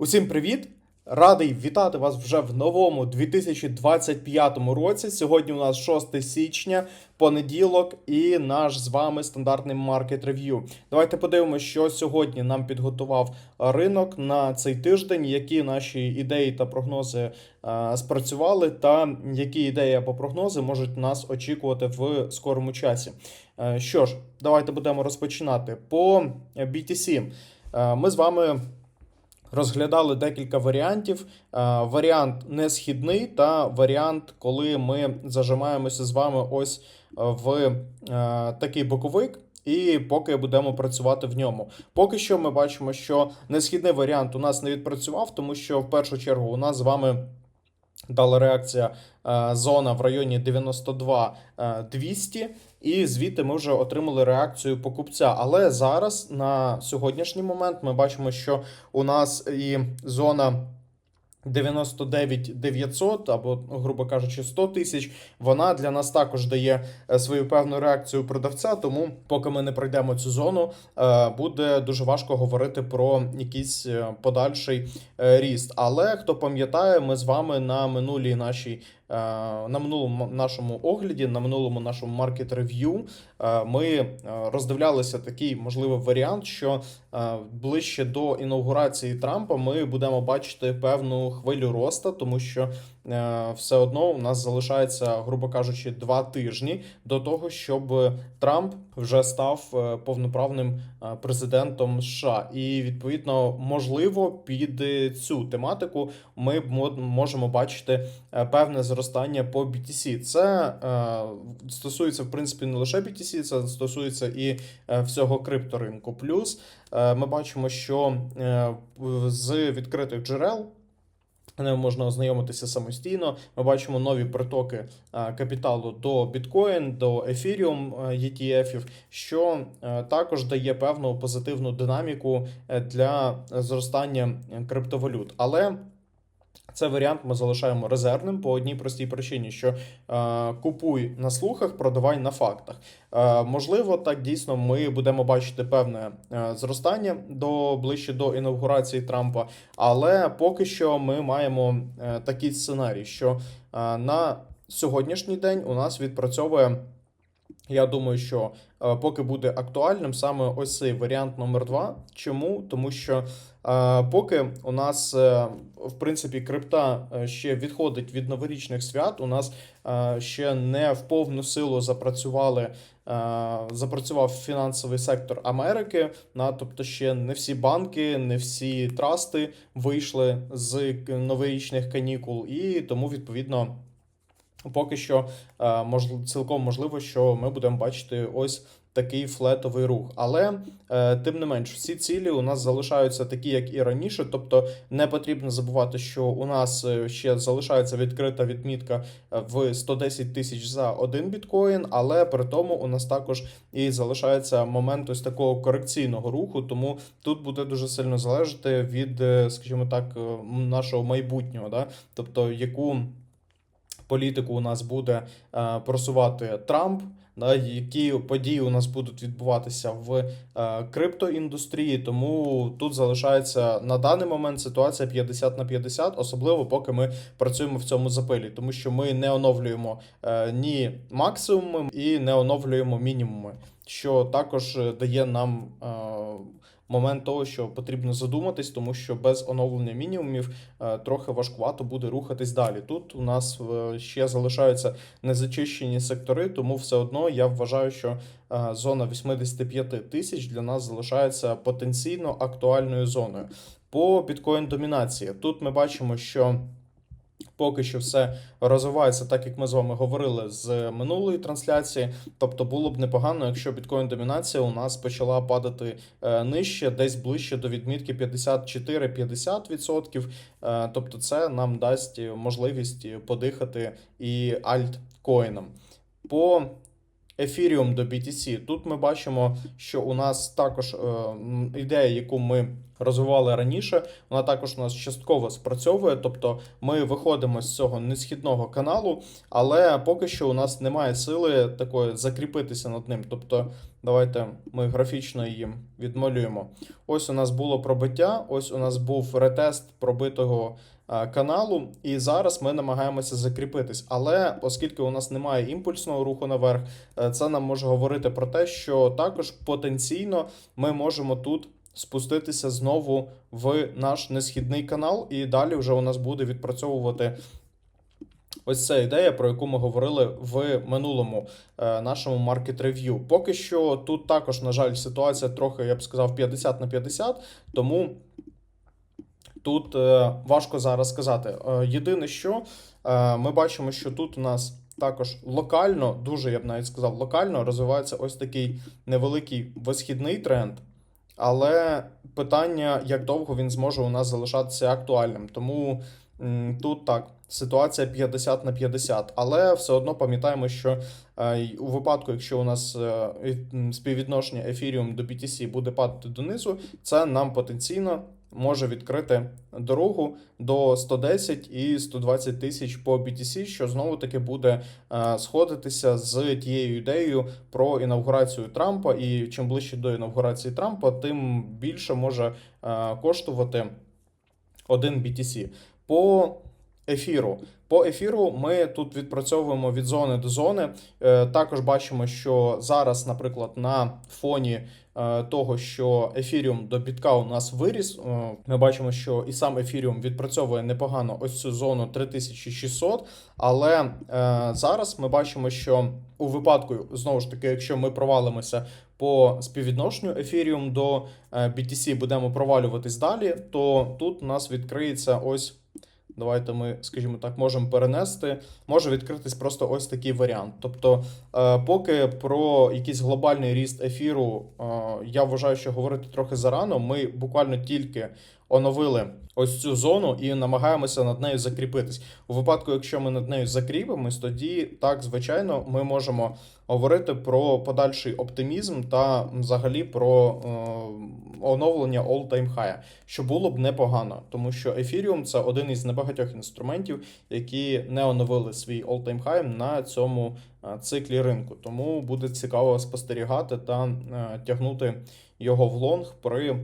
Усім привіт! Радий вітати вас вже в новому 2025 році. Сьогодні у нас 6 січня, понеділок, і наш з вами стандартний маркет рев'ю. Давайте подивимося, що сьогодні нам підготував ринок на цей тиждень, які наші ідеї та прогнози е, спрацювали, та які ідеї або прогнози можуть нас очікувати в скорому часі. Е, що ж, давайте будемо розпочинати по BTC. Е, Ми з вами розглядали декілька варіантів. Е, Варіант не східний та варіант, коли ми зажимаємося з вами ось е, в е, такий боковик. І поки будемо працювати в ньому. Поки що ми бачимо, що несхідний варіант у нас не відпрацював, тому що в першу чергу у нас з вами дала реакція зона в районі 92 е, 200, і звідти ми вже отримали реакцію покупця. Але зараз на сьогоднішній момент ми бачимо, що у нас і зона. 99 900 або, грубо кажучи, 100 тисяч. Вона для нас також дає е, свою певну реакцію продавця. Тому, поки ми не пройдемо цю зону, е, буде дуже важко говорити про якийсь е, подальший ріст. Але хто пам'ятає, ми з вами на минулій нашій. Е, На минулому нашому огляді, на минулому нашому маркет рев'ю, ми е, роздивлялися такий можливий варіант, що е, ближче до інаугурації Трампа ми будемо бачити певну хвилю роста, тому що все одно у нас залишається, грубо кажучи, два тижні до того, щоб Трамп вже став е, повноправним е, президентом США. І відповідно, можливо, під е, цю тематику ми мо- можемо бачити певне зростання по BTC. Це стосується в принципі не лише BTC, це стосується і всього крипторинку. Плюс ми бачимо, що з відкритих джерел. Можна ознайомитися самостійно. Ми бачимо нові притоки е, капіталу до біткоін, до ефіріум ETF, що е, також дає певну позитивну динаміку е, для зростання е, криптовалют. Але цей варіант ми залишаємо резервним по одній простій причині, що е, купуй на слухах, продавай на фактах. Е, можливо, так дійсно ми будемо бачити певне е, зростання до ближче до інаугурації Трампа, але поки що ми маємо е, такий сценарій, що е, на сьогоднішній день у нас відпрацьовує. Я думаю, що е, поки буде актуальним саме ось цей варіант номер два. Чому? Тому що е, поки у нас е, в принципі крипта ще відходить від новорічних свят, у нас ще не в повну силу запрацювали. Запрацював фінансовий сектор Америки, на тобто ще не всі банки, не всі трасти вийшли з новорічних канікул, і тому відповідно Поки що е, цілком можливо, що ми будемо бачити ось такий флетовий рух. Але е, тим не менш, всі цілі у нас залишаються такі, як і раніше. Тобто не потрібно забувати, що у нас е, ще залишається відкрита відмітка в 110 тисяч за один біткоін, але при тому у нас також і залишається момент ось такого корекційного руху. Тому тут буде дуже сильно залежати від, скажімо так, нашого майбутнього, да? тобто яку політику у нас буде е, просувати Трамп. Які події у нас будуть відбуватися в е, криптоіндустрії, тому тут залишається на даний момент ситуація 50 на 50, особливо поки ми працюємо в цьому запилі, тому що ми не оновлюємо е, ні максимуми і не оновлюємо мінімуми, що також е, дає нам е, момент того, що потрібно задуматись, тому що без оновлення мінімумів е, трохи важкувато буде рухатись далі. Тут у нас ще залишаються незачищені сектори, тому все одно я вважаю, що зона 85 тисяч для нас залишається потенційно актуальною зоною. По біткоін домінації тут ми бачимо, що. Поки що все розвивається так, як ми з вами говорили з минулої трансляції. Тобто було б непогано, якщо біткоін домінація у нас почала падати е, нижче, десь ближче до відмітки 54-50%. Е, тобто, це нам дасть можливість подихати і альткоїнам. По Ethereum до BTC. Тут ми бачимо, що у нас також е, ідея, яку ми розвивали раніше, вона також у нас частково спрацьовує. Тобто ми виходимо з цього несхідного каналу, але поки що у нас немає сили такої закріпитися над ним. Тобто, давайте ми графічно її відмалюємо. Ось у нас було пробиття, ось у нас був ретест пробитого е, каналу, і зараз ми намагаємося закріпитись. Але оскільки у нас немає імпульсного руху наверх, е, це нам може говорити про те, що також потенційно ми можемо тут спуститися знову в наш несхідний канал, і далі вже у нас буде відпрацьовувати. Ось ця ідея, про яку ми говорили в минулому е, нашому маркет рев'ю. Поки що тут також, на жаль, ситуація трохи, я б сказав, 50 на 50, тому тут е, важко зараз сказати. Е, єдине, що ми бачимо, що тут у нас також локально, дуже я б навіть сказав, локально розвивається ось такий невеликий висхідний тренд. Але питання, як довго він зможе у нас залишатися актуальним. Тому тут так, ситуація 50 на 50. Але все одно пам'ятаємо, що е, у випадку, якщо у нас е, співвідношення ефіріум до BTC буде падати донизу, це нам потенційно може відкрити дорогу до 110 і 120 тисяч по BTC, що знову таки буде е, сходитися з тією ідеєю про інавгурацію Трампа. І чим ближче до інавгурації Трампа, тим більше може е, коштувати один BTC. По ефіру. По ефіру ми тут відпрацьовуємо від зони до зони. Е, Також бачимо, що зараз, наприклад, на фоні того, що ефіріум до бітка у нас виріс, е, ми бачимо, що і сам ефіріум відпрацьовує непогано ось цю зону 3600. Але е, зараз ми бачимо, що у випадку, знову ж таки, якщо ми провалимося по співвідношенню ефіріум до е, BTC, будемо провалюватись далі, то тут у нас відкриється ось. Давайте ми, скажімо так, можемо перенести. Може відкритись просто ось такий варіант. Тобто, е, поки про якийсь глобальний ріст ефіру, е, я вважаю, що говорити трохи зарано. Ми буквально тільки оновили ось цю зону і намагаємося над нею закріпитись. У випадку, якщо ми над нею закріпимось, тоді так, звичайно, ми можемо говорити про подальший оптимізм та взагалі про е, оновлення all-time high, що було б непогано, тому що Ethereum – це один із небагатьох інструментів, які не оновили свій all-time high на цьому е, циклі ринку. Тому буде цікаво спостерігати та е, тягнути його в лонг при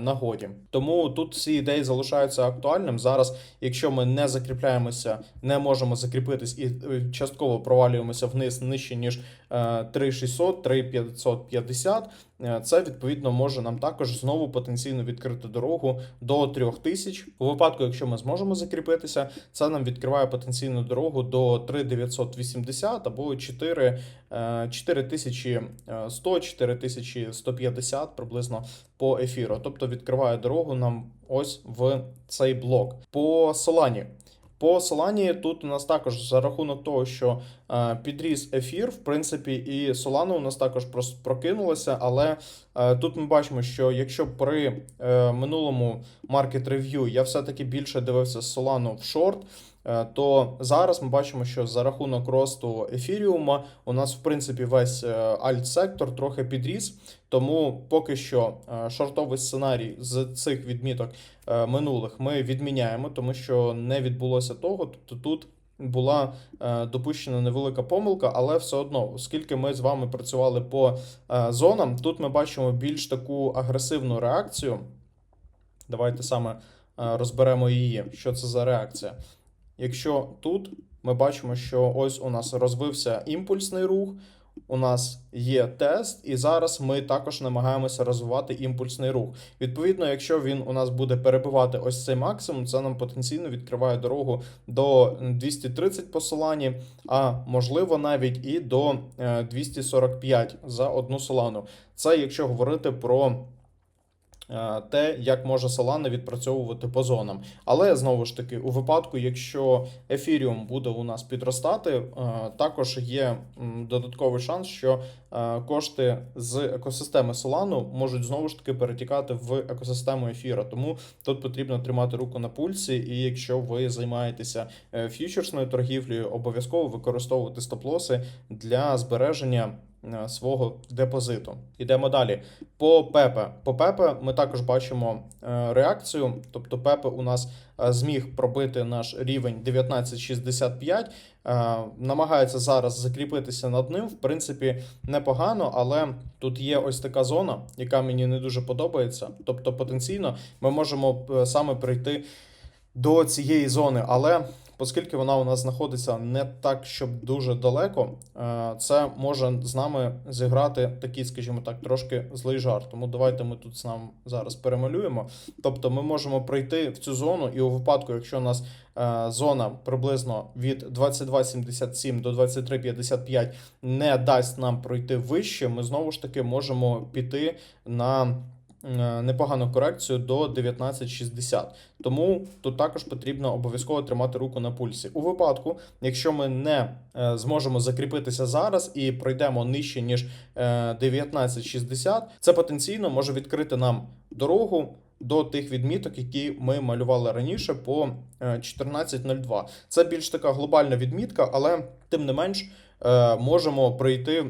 нагоді. Тому тут всі ідеї залишаються актуальним. Зараз, якщо ми не закріпляємося, не можемо закріпитись і е, частково провалюємося вниз нижче ніж е, 3600, 3550, е, це відповідно може нам також знову потенційно відкрити дорогу до 3000. У випадку, якщо ми зможемо закріпитися, це нам відкриває потенційну дорогу до 3980 або 4, е, 4100, 4150 приблизно по ефіру. Тобто відкриває дорогу нам ось в цей блок. По Солані. По Solana тут у нас також за рахунок того, що е, підріс ефір, в принципі, і Solana у нас також прокинулася, але е, тут ми бачимо, що якщо при е, минулому маркет рев'ю я все-таки більше дивився Solana в шорт, то зараз ми бачимо, що за рахунок росту ефіріума у нас, в принципі, весь е, альт-сектор трохи підріс. Тому поки що е, шортовий сценарій з цих відміток е, минулих ми відміняємо, тому що не відбулося того. Тобто тут була е, допущена невелика помилка, але все одно, оскільки ми з вами працювали по е, зонам, тут ми бачимо більш таку агресивну реакцію. Давайте саме е, розберемо її. Що це за реакція? Якщо тут ми бачимо, що ось у нас розвився імпульсний рух. У нас є тест, і зараз ми також намагаємося розвивати імпульсний рух. Відповідно, якщо він у нас буде перебивати ось цей максимум, це нам потенційно відкриває дорогу до 230 посиланні, а можливо навіть і до е, 245 за одну солану. Це якщо говорити про е, те, як може Solana відпрацьовувати по зонам. Але знову ж таки, у випадку, якщо Ethereum буде у нас підростати, е, також є додатковий шанс, що е, кошти з екосистеми Solana можуть знову ж таки перетікати в екосистему ефіра. Тому тут потрібно тримати руку на пульсі, і якщо ви займаєтеся е, фьючерсною торгівлею, обов'язково використовувати стоп-лоси для збереження е, свого депозиту. Йдемо далі. По Пепе. По Пепе ми також бачимо е, реакцію. Тобто Пепе у нас е, зміг пробити наш рівень 1965. Е, Намагається зараз закріпитися над ним. В принципі, непогано, але тут є ось така зона, яка мені не дуже подобається. Тобто, потенційно ми можемо е, саме прийти до цієї зони, але оскільки вона у нас знаходиться не так, щоб дуже далеко, е, це може з нами зіграти такий, скажімо так, трошки злий жарт. Тому давайте ми тут з нам зараз перемалюємо. Тобто ми можемо прийти в цю зону, і у випадку, якщо у нас е, зона приблизно від 22,77 до 23,55 не дасть нам пройти вище, ми знову ж таки можемо піти на непогану корекцію до 19,60. Тому тут також потрібно обов'язково тримати руку на пульсі. У випадку, якщо ми не е, зможемо закріпитися зараз і пройдемо нижче ніж е, 19,60, це потенційно може відкрити нам дорогу. До тих відміток, які ми малювали раніше по е, 14.02. Це більш така глобальна відмітка, але тим не менш е, можемо прийти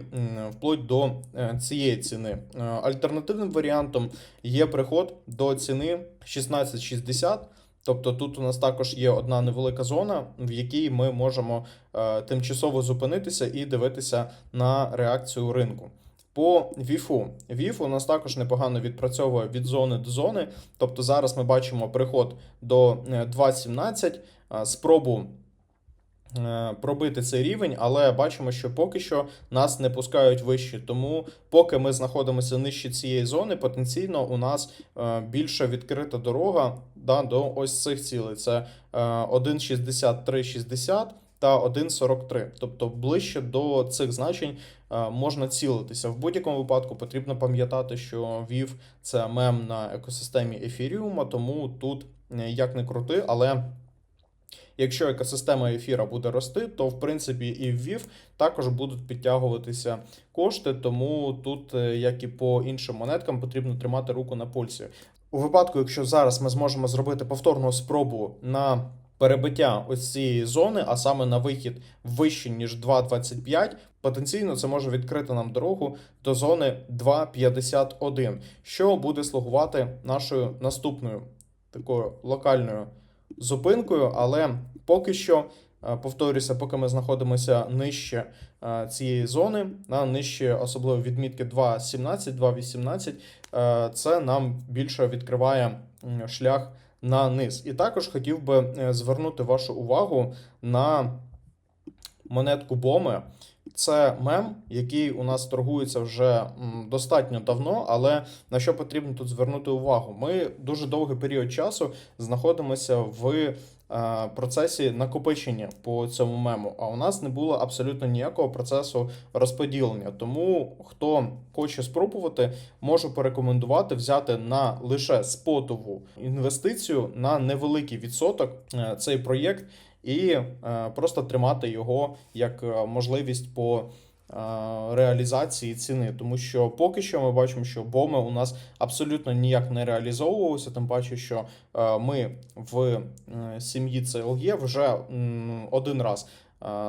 вплоть до е, цієї ціни. Е, Альтернативним варіантом є приход до ціни 16.60. Тобто тут у нас також є одна невелика зона, в якій ми можемо е, тимчасово зупинитися і дивитися на реакцію ринку. По ВІФу. ВІФ у нас також непогано відпрацьовує від зони до зони. Тобто зараз ми бачимо приход до е, 2.17, е, спробу е, пробити цей рівень, але бачимо, що поки що нас не пускають вище. Тому, поки ми знаходимося нижче цієї зони, потенційно у нас е, більше відкрита дорога да, до ось цих цілей. Це е, 1,6360 та 1,43. Тобто ближче до цих значень е, можна цілитися. В будь-якому випадку потрібно пам'ятати, що VIV – це мем на екосистемі ефіріума, тому тут е, як не крути, але. Якщо екосистема ефіра буде рости, то в принципі і в VIV також будуть підтягуватися кошти. Тому тут, е, як і по іншим монеткам, потрібно тримати руку на пульсі. У випадку, якщо зараз ми зможемо зробити повторну спробу на перебиття ось цієї зони, а саме на вихід вище ніж 2,25, потенційно це може відкрити нам дорогу до зони 2,51, що буде слугувати нашою наступною такою локальною зупинкою, але поки що. е, Повторюся, поки ми знаходимося нижче е, цієї зони, на нижче особливо відмітки 2.17, 2.18, е, це нам більше відкриває шлях на низ. І також хотів би звернути вашу увагу на монетку Боми. Це мем, який у нас торгується вже достатньо давно, але на що потрібно тут звернути увагу? Ми дуже довгий період часу знаходимося в е, процесі накопичення по цьому мему. А у нас не було абсолютно ніякого процесу розподілення. Тому хто хоче спробувати, можу порекомендувати взяти на лише спотову інвестицію на невеликий відсоток е, цей проєкт і е, просто тримати його як е, можливість по е, реалізації ціни, тому що поки що ми бачимо, що боми у нас абсолютно ніяк не реалізовувалися. Тим паче, що ми в сім'ї CLE вже один раз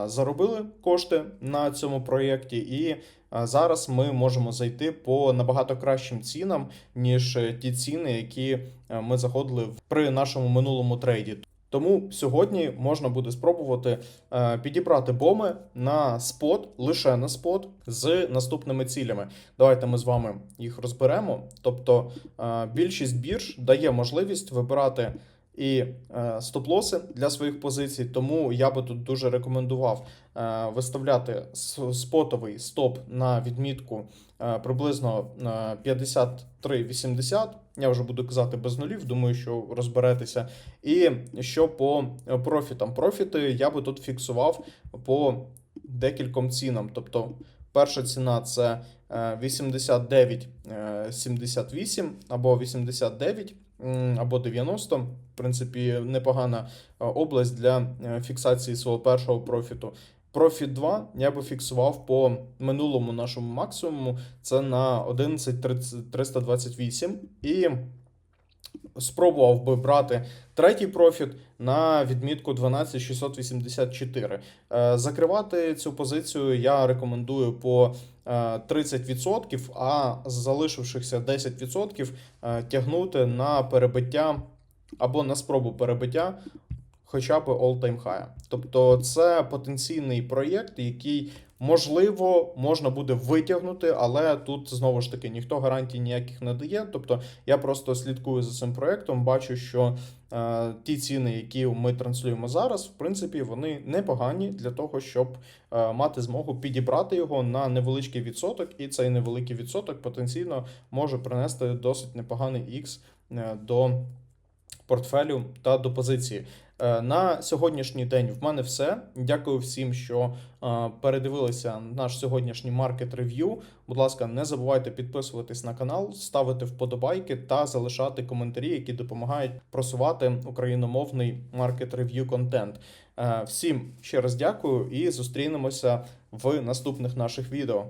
заробили кошти на цьому проєкті, і зараз ми можемо зайти по набагато кращим цінам, ніж ті ціни, які ми заходили при нашому минулому трейді. Тому сьогодні можна буде спробувати е, підібрати боми на спот, лише на спот, з наступними цілями. Давайте ми з вами їх розберемо. Тобто е, більшість бірж дає можливість вибирати і е, стоп-лоси для своїх позицій, тому я би тут дуже рекомендував виставляти спотовий стоп на відмітку приблизно е, 53,80. Я вже буду казати без нулів, думаю, що розберетеся. І що по е, профітам? Профіти я би тут фіксував по декільком цінам. Тобто, перша ціна це е, 89,78 або 89 або 90. В принципі, непогана е, область для е, фіксації свого першого профіту. Профіт 2 я би фіксував по минулому нашому максимуму. Це на 11,328. І спробував би брати третій профіт на відмітку 12684. Е, Закривати цю позицію я рекомендую по е, 30%, а залишившихся 10% е, тягнути на перебиття або на спробу перебиття хоча б all-time high. Тобто це потенційний проєкт, який можливо можна буде витягнути, але тут знову ж таки ніхто гарантій ніяких не дає. Тобто я просто слідкую за цим проєктом, бачу, що е, ті ціни, які ми транслюємо зараз, в принципі, вони непогані для того, щоб е, мати змогу підібрати його на невеличкий відсоток, і цей невеликий відсоток потенційно може принести досить непоганий ікс е, до портфелю та до позиції. Е, На сьогоднішній день в мене все. Дякую всім, що е, передивилися наш сьогоднішній маркет рев'ю. Будь ласка, не забувайте підписуватись на канал, ставити вподобайки та залишати коментарі, які допомагають просувати україномовний маркет рев'ю контент. Е, Всім ще раз дякую і зустрінемося в наступних наших відео.